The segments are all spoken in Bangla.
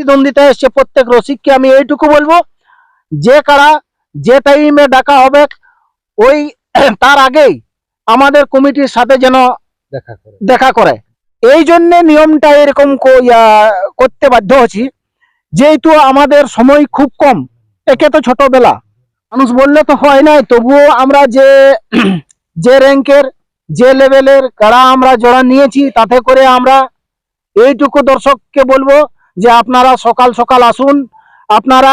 প্রতিদ্বন্দ্বিতা এসছে প্রত্যেক রসিককে আমি এইটুকু বলব যে কারা যে টাইমে ডাকা হবে ওই তার আগেই আমাদের কমিটির সাথে যেন দেখা করে। এই জন্যে নিয়মটা এরকম করতে বাধ্য হচ্ছি যেহেতু আমাদের সময় খুব কম একে তো ছোটবেলা। মানুষ বললে তো হয় নাই তবুও আমরা যে যে র্যাঙ্কের যে লেভেলের কারা আমরা জোড়া নিয়েছি তাতে করে আমরা এইটুকু দর্শককে বলব যে আপনারা সকাল সকাল আসুন, আপনারা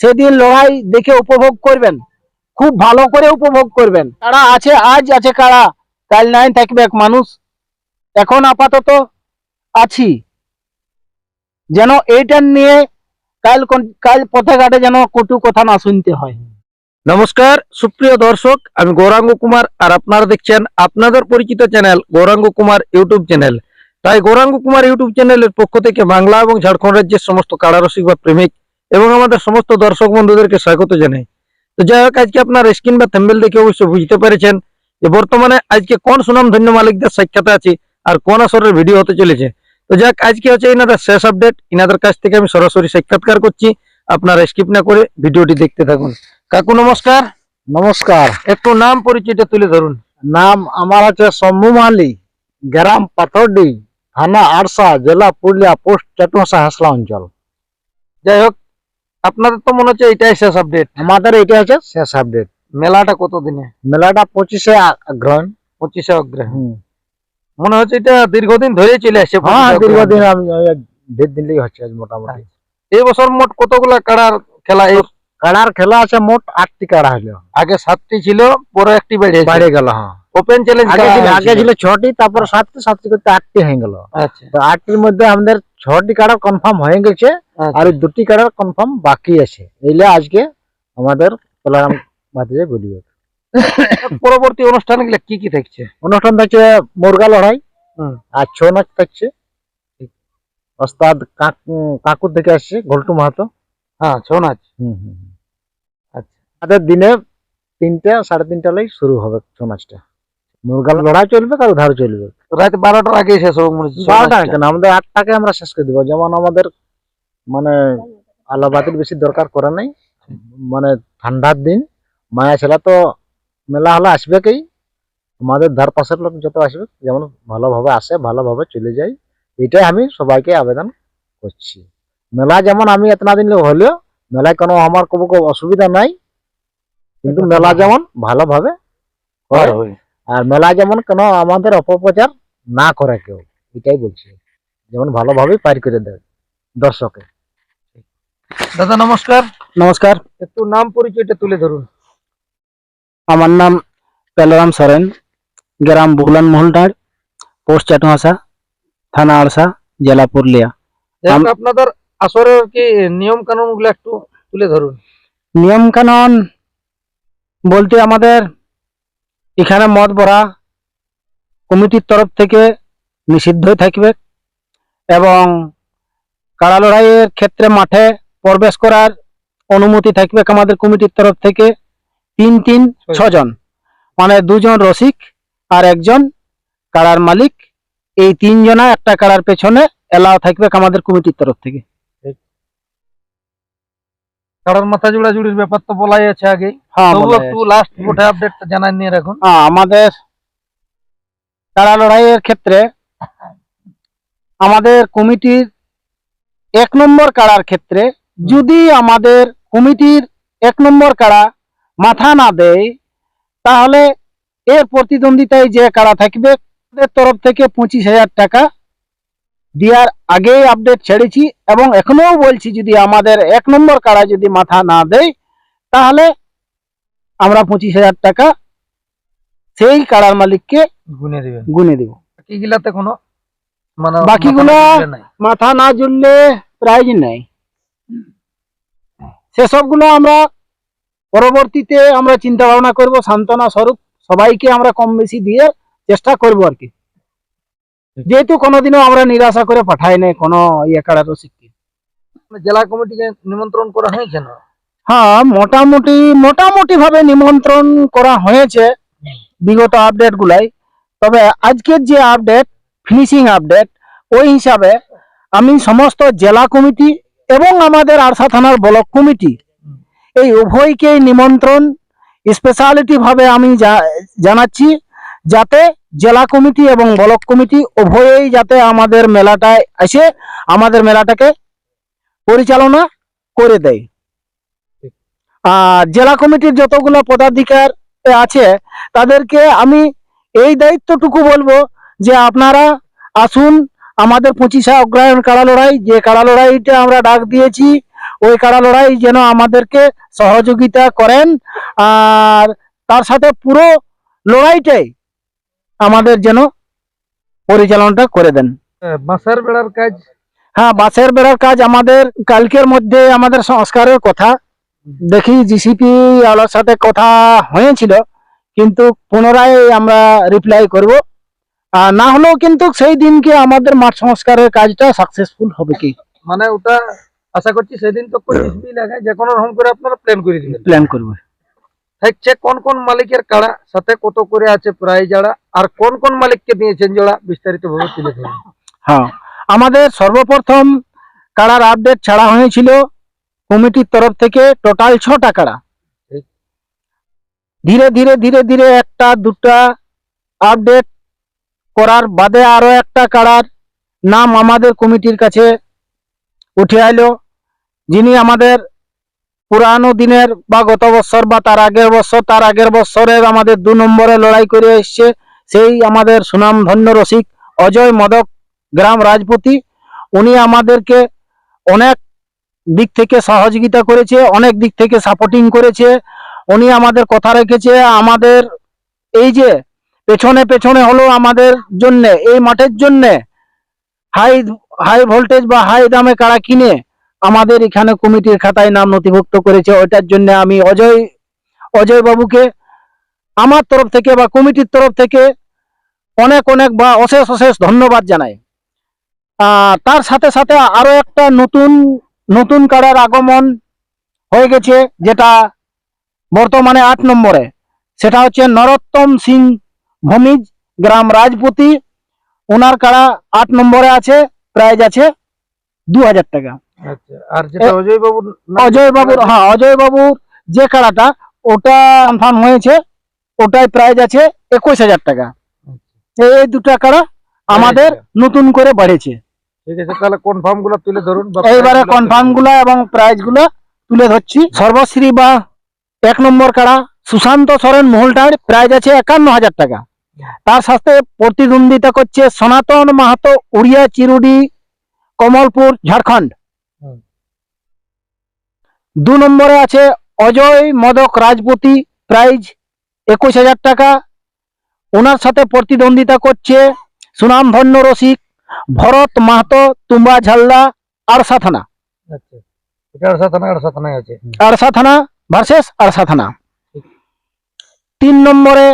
সেদিন লড়াই দেখে উপভোগ করবেন, খুব ভালো করে উপভোগ করবেন। কারা আছে? আজ আছে কারা? কাল নাই থাকবে এক মানুষ। এখন আপাতত আছি। যেন এইটা নিয়ে কাল কাল পথে ঘাটে যেন কটু কথা না শুনতে হয়। নমস্কার, সুপ্রিয় দর্শক, আমি গৌরাঙ্গ কুমার আর আপনারা দেখছেন আপনাদের পরিচিত channel Gauranga Kumar YouTube channel. তাই গৌরাঙ্গ কুমার ইউটিউব চ্যানেলের পক্ষ থেকে বাংলা এবং ঝাড়খণ্ড রাজ্যের সমস্ত কারারসিক বা প্রেমিক এবং আমাদের সমস্ত দর্শক বন্ধুদেরকে স্বাগত জানাই। তো যাই হোক আজকে আপনার স্ক্রিন বা থেম্বেল দেখে অবশ্যই বুঝতে পেরেছেন যে বর্তমানে আজকে কোন সুনাম ধন্য মালিকদের সাক্ষাতে আছি আর কোন আসরের ভিডিও হতে চলেছে। তো যাক আজকে হচ্ছে ইনাদের শেষ আপডেট ইনাদের কাছ থেকে আমি সরাসরি সাক্ষাৎকার করছি। আপনারা স্কিপ না করে ভিডিওটি দেখতে থাকুন। কাকু নমস্কার। নমস্কার। একটু নাম পরিচয়টা তুলে ধরুন। নাম আমার আছে শম্ভু মালি গ্রাম পাথরডি। থানা আরসা জেলা পুরুলিয়া পোস্ট চাটুয়াশা হাসলা অঞ্চল। যাই হোক আপনাদের তো মনে হচ্ছে এটাই শেষ আপডেট আমাদের এটা হচ্ছে শেষ আপডেট মেলাটা কত দিনে মেলাটা পঁচিশে অগ্রহণ পঁচিশে অগ্রহণ মনে হচ্ছে এটা দীর্ঘদিন ধরে চলে আসছে হ্যাঁ দীর্ঘদিন আমি দেড় দিনই হচ্ছে আজ মোটামুটি। এই বছর মোট কতগুলা কাড়ার খেলা? এই কাড়ার খেলা আছে মোট আটটি কাড়া হলো। আগে সাতটি ছিল পরে একটি বেড়ে বাইরে গেল হ্যাঁ। ওপেন চ্যালেঞ্জ আগে ছিল ছটি তারপর সাতটি সাতটি করতে আটটি হয়ে গেল। আচ্ছা। তো আটটির মধ্যে আমাদের ছটি কাড়া কনফার্ম হয়ে গেছে আচ্ছা। আর দুটি কাড়ার কনফার্ম বাকি আছে। এইলে আজকে আমাদের প্রোগ্রাম বাতিলে বলিবে পরবর্তী অনুষ্ঠানগুলা কি কি থাকছে? অনুষ্ঠান থাকছে মুরগা লড়াই হুম। আর ছৌ নাচ থাকছে। ওস্তাদ কাক- কাকুর থেকে আসছে ঘল্টু মাহাতো। হ্যাঁ ছৌ নাচ। আচ্ছা। আমাদের দিনে তিনটা সাড়ে তিনটা লাই শুরু হবে ছৌ নাচটা। মুরগা লড়াই চলবে আর উধার চলবে। রাত বারোটার আগে শেষ হবে মনে হচ্ছে। বারোটা কেন আমাদের আটটাকে আমরা শেষ করে দিব। যেমন আমাদের মানে আলো বেশি দরকার করে নাই। মানে ঠান্ডার দিন মায়া ছেলা তো মেলা হলে আসবে কেই আমাদের ধার পাশের লোক যত আসবে যেমন ভালোভাবে আসে ভালোভাবে চলে যায়। এটাই আমি সবাইকে আবেদন করছি। মেলা যেমন আমি এতনা দিন হলেও মেলায় কোনো আমার কোনো অসুবিধা নাই। কিন্তু মেলা যেমন ভালোভাবে হয়। আর মেলা যেমন কেন আমাদের অপপ্রচার না করে কেউ এটাই বলছি। যেমন ভালোভাবে পার করে দেয় দর্শকে। দাদা নমস্কার। নমস্কার। একটু নাম পরিচয়টা তুলে ধরুন। আমার নাম পেলারাম সরেন গ্রাম বুগলান মহলটার পোস্ট চাটুয়াশা থানা আরসা জেলা পুরুলিয়া। আপনাদের আসরের কি নিয়ম কানুনগুলো একটু তুলে ধরুন। নিয়ম কানুন বলতে আমাদের এখানে মদ ভরা কমিটির তরফ থেকে নিষিদ্ধ থাকবে এবং কাড়া লড়াইয়ের ক্ষেত্রে মাঠে প্রবেশ করার অনুমতি থাকবে আমাদের কমিটির তরফ থেকে তিন তিন ছজন মানে দুজন রসিক আর একজন কাড়ার মালিক। এই তিনজনা একটা কাড়ার পেছনে এলাও থাকবে আমাদের কমিটির তরফ থেকে। কারণ মাথা জোড়া জুড়ির ব্যাপার তো বলাই আছে আগে তবু একটু লাস্ট ভোটে আপডেটটা জানাই নিয়ে রাখুন। হ্যাঁ, আমাদের কাড়া লড়াইয়ের ক্ষেত্রে আমাদের কমিটির এক নম্বর কাড়ার ক্ষেত্রে যদি আমাদের কমিটির এক নম্বর কাড়া মাথা না দেয় তাহলে এর প্রতিদ্বন্দ্বিতায় যে কাড়া থাকবে তাদের তরফ থেকে পঁচিশ হাজার টাকা দেওয়ার আগেই আপডেট ছেড়েছি এবং এখনও বলছি যদি আমাদের এক নম্বর কাড়া যদি মাথা না দেয় তাহলে আমরা পঁচিশ হাজার টাকা সেই কাড়ার মালিককে গুনে দিবেন। গুনে দিব। কোনো মানে বাকিগুলা- মাথা না জুড়লে প্রাইজ নেই। সেসবগুলো আমরা পরবর্তীতে আমরা চিন্তা ভাবনা করব সান্ত্বনা স্বরূপ সবাইকে আমরা কম বেশি দিয়ে চেষ্টা করব আর কি। যেহেতু কোনোদিনও আমরা নিরাশা করে পাঠাই নাই কোনো ইয়ে কাড়া রসিককে জেলা কমিটিকে নিমন্ত্রণ করা হয়েছে না হ্যাঁ মোটামুটি মোটামুটি ভাবে নিমন্ত্রণ করা হয়েছে বিগত আপডেট গুলাই তবে আজকের যে আপডেট ফিনিশিং আপডেট ওই হিসাবে আমি সমস্ত জেলা কমিটি এবং আমাদের আরসা থানার ব্লক কমিটি এই উভয়কেই নিমন্ত্রণ স্পেশালিটি ভাবে আমি জানাচ্ছি যাতে জেলা কমিটি এবং ব্লক কমিটি উভয়েই যাতে আমাদের মেলাটায় এসে আমাদের মেলাটাকে পরিচালনা করে দেয়। আর জেলা কমিটির যতগুলো পদাধিকার আছে, তাদেরকে আমি এই দায়িত্বটুকু বলব যে আপনারা আসুন, আমাদের পঁচিশে অগ্রায়ণ কাড়া লড়াই, যে কাড়া লড়াইটা আমরা ডাক দিয়েছি, ওই কাড়া লড়াই যেন আমাদেরকে সহযোগিতা করেন। আর তার সাথে পুরো লড়াইটাই আমাদের যেন পরিচালনাটা করে দেন। বাঁশের বেড়ার কাজ? হ্যাঁ বাসের বেড়ার কাজ আমাদের কালকের মধ্যে আমাদের সংস্কারের কথা। দেখি জিসিপি আলোর সাথে কথা হয়েছিল কিন্তু পুনরায় আমরা রিপ্লাই করব। আর না হলেও কিন্তু সেই দিনকে আমাদের মাঠ সংস্কারের কাজটা সাকসেসফুল হবে কি? মানে ওটা আশা করছি সেদিন তো যে কোনো রকম করে আপনারা প্ল্যান করে দিবেন। প্ল্যান করব। থাকছে কোন কোন মালিকের কাড়া, সাথে কত করে আছে প্রায় যারা, আর কোন কোন মালিককে দিয়েছেন যারা বিস্তারিত ভাবে তুলে ধরুন। হ্যাঁ আমাদের সর্বপ্রথম কাড়ার আপডেট ছাড়া হয়েছিল কমিটির তরফ থেকে টোটাল ছটা কাড়া। ধীরে ধীরে ধীরে ধীরে একটা, দুটা আপডেট করার বাদে আরও একটা কাড়ার নাম আমাদের কমিটির কাছে উঠে আইলো, যিনি আমাদের পুরানো দিনের বা গত বছর বা তার আগের বছর, তার আগের বছরের আমাদের দু নম্বরে লড়াই করে এসছে সেই আমাদের সুনাম ধন্য রসিক অজয় মদক, গ্রাম রাজপতি। উনি আমাদেরকে অনেক দিক থেকে সহযোগিতা করেছে, অনেক দিক থেকে সাপোর্টিং করেছে। উনি আমাদের কথা রেখেছে, আমাদের এই যে পেছনে পেছনে হলো আমাদের জন্য, এই মাঠের জন্য। হাই হাই ভোল্টেজ বা হাই দামে কারা কিনে আমাদের এখানে কমিটির খাতায় নাম নথিভুক্ত করেছে। ওইটার জন্য আমি অজয় অজয় বাবুকে আমার তরফ থেকে বা কমিটির তরফ থেকে অনেক অনেক বা অশেষ অশেষ ধন্যবাদ জানাই। তার সাথে সাথে আরও একটা নতুন নতুন কাড়ার আগমন হয়ে গেছে, যেটা বর্তমানে আট নম্বরে। সেটা হচ্ছে নরোত্তম সিং ভূমিজ গ্রাম রাজপতি। ওনার কারা আট নম্বরে আছে, প্রাইজ আছে দু হাজার টাকা। আচ্ছা আর যেটা এ- অজয় বাবুর অজয় বাবুর হ্যাঁ অজয় বাবুর যে কাড়াটা ওটা কনফার্ম হয়েছে ওটাই প্রাইজ আছে একুশ হাজার টাকা। এই এই দুটা কাড়া আমাদের নতুন করে বাড়েছে ঠিক আছে তাহলে কনফার্মগুলো তুলে ধরুন এইবারে কনফার্মগুলা এবং প্রাইজগুলা তুলে ধরছি। সর্বশ্রী বা এক নম্বর কাড়া সুশান্ত সরেন মহলটার প্রাইজ আছে একান্ন হাজার টাকা। তার সাথে প্রতিদ্বন্দ্বিতা করছে সনাতন মাহাতো উড়িয়া চিরুডি কমলপুর ঝাড়খণ্ড। দু নম্বরে আছে অজয় মদক রাজপতি প্রাইজ একুশ হাজার টাকা। ওনার সাথে প্রতিদ্বন্দ্বিতা করছে সুনামধন্য রসিক ভরত মাহাতো তুম্বা ঝাল্লা আরসা থানা। আচ্ছা। আরসা থানা ভার্সেস আরসা থানা তিন নম্বরে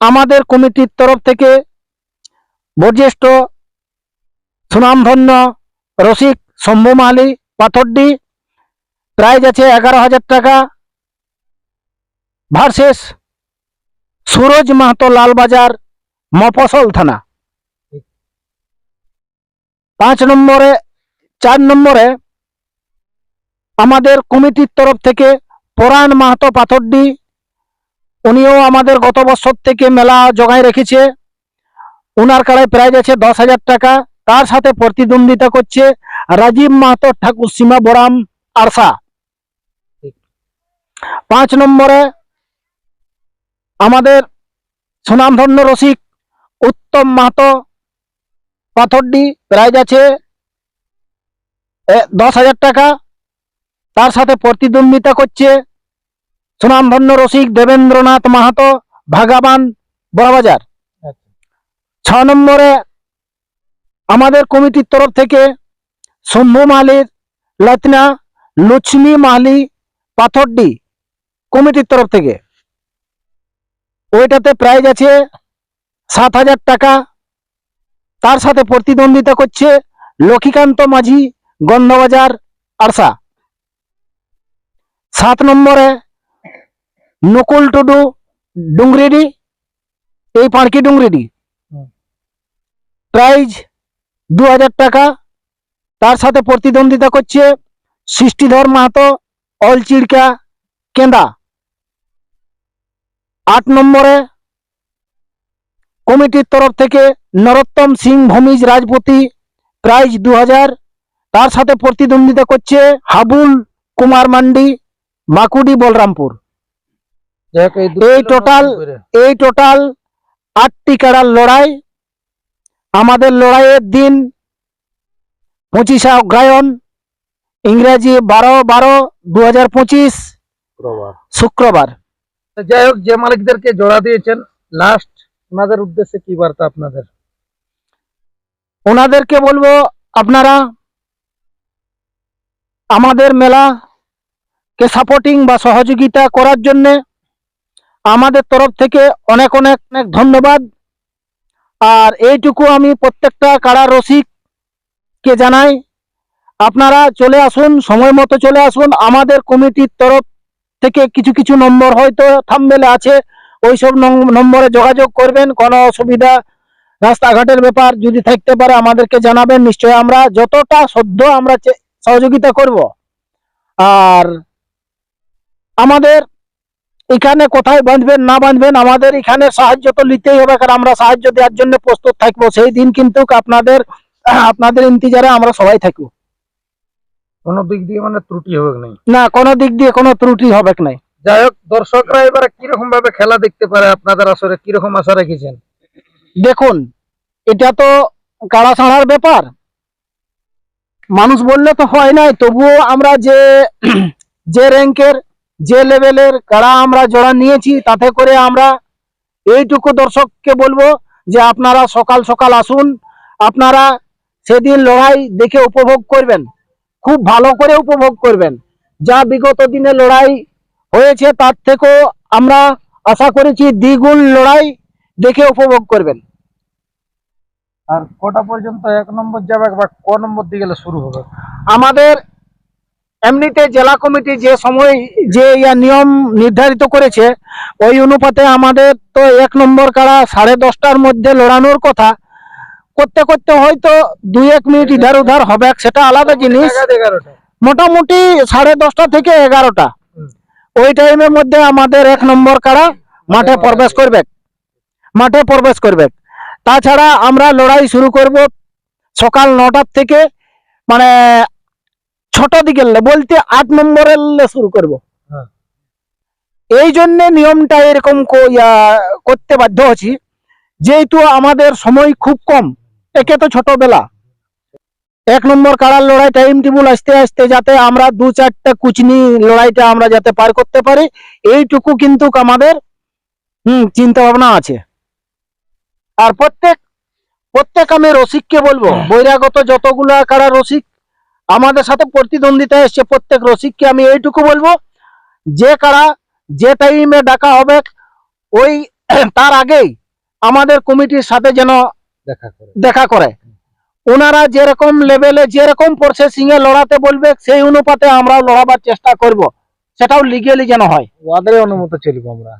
আমাদের কমিটির তরফ থেকে বয়োজ্যেষ্ঠ সুনামধন্য রসিক শম্ভু মাহালি পাথরডি প্রাইজ আছে এগারো হাজার টাকা। ভার্সেস সুরজ মাহাতো লালবাজার, মফসল থানা। পাঁচ নম্বরে, চার নম্বরে আমাদের কমিটির তরফ থেকে পরাণ মাহাতো পাথরডি, উনিও আমাদের গত বছর থেকে মেলা জগায় রেখেছে। ওনার কাড়ায় প্রাইজ আছে দশ হাজার টাকা। তার সাথে প্রতিদ্বন্দ্বিতা করছে রাজীব মাহাতো ঠাকুর সীমা বরাম আরসা। পাঁচ নম্বরে আমাদের সুনামধন্য রসিক উত্তম মাহাতো পাথরডি প্রাইজ আছে দশ হাজার টাকা। তার সাথে প্রতিদ্বন্দ্বিতা করছে সুনামধন্য রসিক দেবেন্দ্রনাথ মাহাতো ভাগাবান বড়বাজার। ছ নম্বরে আমাদের কমিটির তরফ থেকে শম্ভু মালির লতনা লক্ষ্মী মালি পাথরডি কমিটির তরফ থেকে। ওইটাতে প্রাইজ আছে সাত হাজার টাকা। তার সাথে প্রতিদ্বন্দ্বিতা করছে লক্ষ্মীকান্ত মাঝি গন্ধবাজার আরসা। সাত নম্বরে নকুল টুডু ডুংরিডি এই পাঁড়কি ডুংরিডি। প্রাইজ দু হাজার টাকা। তার সাথে প্রতিদ্বন্দ্বিতা করছে সৃষ্টিধর মাহাতো অলচিড়কা কেন্দা। আট নম্বরে কমিটির তরফ থেকে নরোত্তম সিং ভূমিজ রাজপতি প্রাইজ দু হাজার। তার সাথে প্রতিদ্বন্দ্বিতা করছে হাবুল কুমার মান্ডি মাকুডি বলরামপুর। এই করে। এই টোটাল আটটি কাড়ার লড়াই। আমাদের লড়াইয়ের দিন পঁচিশে অগ্রায়ণ ইংরেজি বারো বারো দু হাজার পঁচিশ শুক্রবার। যাই হোক, যে মালিকদেরকে জোড়া দিয়েছেন লাস্ট ওনাদের উদ্দেশ্যে কি বার্তা আপনাদের? ওনাদেরকে বলব, আপনারা আমাদের মেলাকে সাপোর্টিং বা সহযোগিতা করার জন্যে আমাদের তরফ থেকে অনেক অনেক অনেক ধন্যবাদ। আর এইটুকু আমি প্রত্যেকটা কাড়া রসিককে জানাই, আপনারা চলে আসুন, সময় মতো চলে আসুন, আমাদের কমিটির তরফ থেকে কিছু কিছু নম্বর হয়তো থামবেলে আছে, ওইসব নম্বরে যোগাযোগ করবেন। কোনো অসুবিধা রাস্তাঘাটের ব্যাপার যদি থাকতে পারে আমাদেরকে জানাবেন নিশ্চয় আমরা যতটা সদ্য আমরা সহযোগিতা করব। আর আমাদের এখানে কোথায় বাঁধবেন, না বাঁধবেন, আমাদের এখানে সাহায্য তো নিতেই হবে, কারণ আমরা সাহায্য দেওয়ার জন্য প্রস্তুত থাকব। সেই দিন কিন্তু আপনাদের আপনাদের ইন্তজারে আমরা সবাই থাকব। কোনো দিক দিয়ে মানে ত্রুটি হবে নাই? না কোনো দিক দিয়ে কোনো ত্রুটি হবে নাই? যাই হোক দর্শকরা এবারে কীরকম ভাবে খেলা দেখতে পারে আপনাদের আসরে কীরকম আশা রেখেছেন? দেখুন এটা তো কাড়া ছাড়ার ব্যাপার। মানুষ বললে তো হয় নাই তবুও আমরা যে যে র্যাঙ্কের যে লেভেলের কাড়া আমরা জোড়া নিয়েছি তাতে করে আমরা এইটুকু দর্শককে বলব যে আপনারা সকাল সকাল আসুন আপনারা সেদিন লড়াই দেখে উপভোগ করবেন। খুব ভালো করে উপভোগ করবেন। যা বিগত দিনে লড়াই হয়েছে তার থেকেও আমরা আশা করেছি দ্বিগুণ লড়াই দেখে উপভোগ করবেন। আর কটা পর্যন্ত এক নম্বর যাবে বা ক নম্বর দিয়ে গেলে শুরু হবে? আমাদের এমনিতে জেলা কমিটি যে সময় যে ইয়া নিয়ম নির্ধারিত করেছে ওই অনুপাতে আমাদের তো এক নম্বর কাড়া সাড়ে দশটার মধ্যে লড়ানোর কথা। করতে করতে হয়তো দুই এক মিনিট ইধার উধার হবে সেটা আলাদা জিনিস। মোটামুটি সাড়ে দশটা থেকে এগারোটা। ওই টাইমের মধ্যে আমাদের এক নম্বর কারা? মাঠে প্রবেশ করবে। মাঠে প্রবেশ করবে। তাছাড়া আমরা লড়াই শুরু করব সকাল নটার থেকে মানে ছোট দিকে বলতে আট নম্বরের শুরু করব। হ্যাঁ। এই জন্য নিয়মটা এরকম ইয়া করতে বাধ্য হচ্ছি যেহেতু আমাদের সময় খুব কম একে তো ছোটবেলা। এক নম্বর কাড়ার লড়াই টাইম টেবিল আসতে আসতে যাতে আমরা দু চারটা কুচনি লড়াইটা আমরা যাতে পার করতে পারি, এইটুকু কিন্তু আমাদের, হুম চিন্তা ভাবনা আছে। আর প্রত্যেক প্রত্যেক আমি রসিককে বলব, বহিরাগত যতগুলা কারা রসিক, আমাদের সাথে প্রতিদ্বন্দ্বিতা এসছে, প্রত্যেক রসিককে আমি এইটুকু বলব, যে কারা যে টাইমে ডাকা হবে, ওই, তার আগেই আমাদের কমিটির সাথে যেন দেখা করে। ওনারা যেরকম লেভেলে যেরকম প্রসেসিং এ লড়াতে বলবে সেই অনুপাতে আমরা লড়াবার চেষ্টা করব। সেটাও লিগেলি যেন হয়। ওদের অনুমতি চলব আমরা।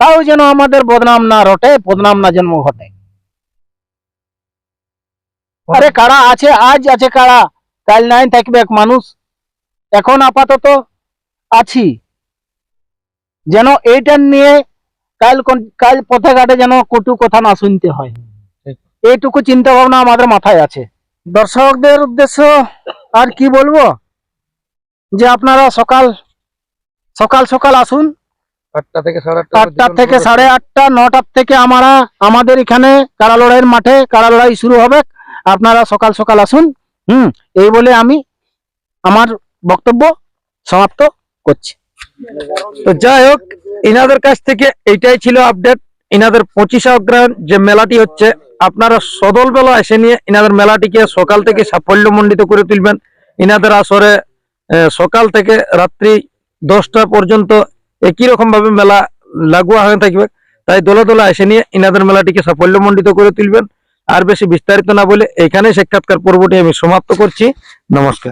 তাও যেন আমাদের বদনাম না রটে বদনাম না জন্ম ঘটে। আরে কারা আছে? আজ আছে কারা? কাল নাই থাকবে এক মানুষ। এখন আপাতত আছি। যেন এইটা নিয়ে কাল কাল পথে ঘাটে যেন কটু কথা না শুনতে হয়। এইটুকু চিন্তা ভাবনা আমাদের মাথায় আছে। দর্শকদের উদ্দেশ্য আর কি বলব? যে আপনারা সকাল সকাল সকাল আসুন। আটটা থেকে সাড়ে আটটা থেকে সাড়ে আটটা নটার থেকে আমরা আমাদের এখানে কারা লড়াইয়ের মাঠে কারা লড়াই শুরু হবে আপনারা সকাল সকাল আসুন। হুম এই বলে আমি আমার বক্তব্য সমাপ্ত করছি। তো যাই হোক ইনাদের কাছ থেকে এইটাই ছিল আপডেট ইনাদের পঁচিশে অগ্রহায়ণ যে মেলাটি হচ্ছে আপনারা সদল বেলা এসে নিয়ে ইনাদের মেলাটিকে সকাল থেকে সাফল্যমণ্ডিত করে তুলবেন। ইনাদের আসরে সকাল থেকে রাত্রি দশটা পর্যন্ত একই রকম ভাবে মেলা লাগুয়া হয়ে থাকবে। তাই দোলা দোলা এসে নিয়ে ইনাদের মেলাটিকে সাফল্যমণ্ডিত করে তুলবেন। আর বেশি বিস্তারিত না বলে এখানে সাক্ষাৎকার পর্বটি আমি সমাপ্ত করছি। নমস্কার।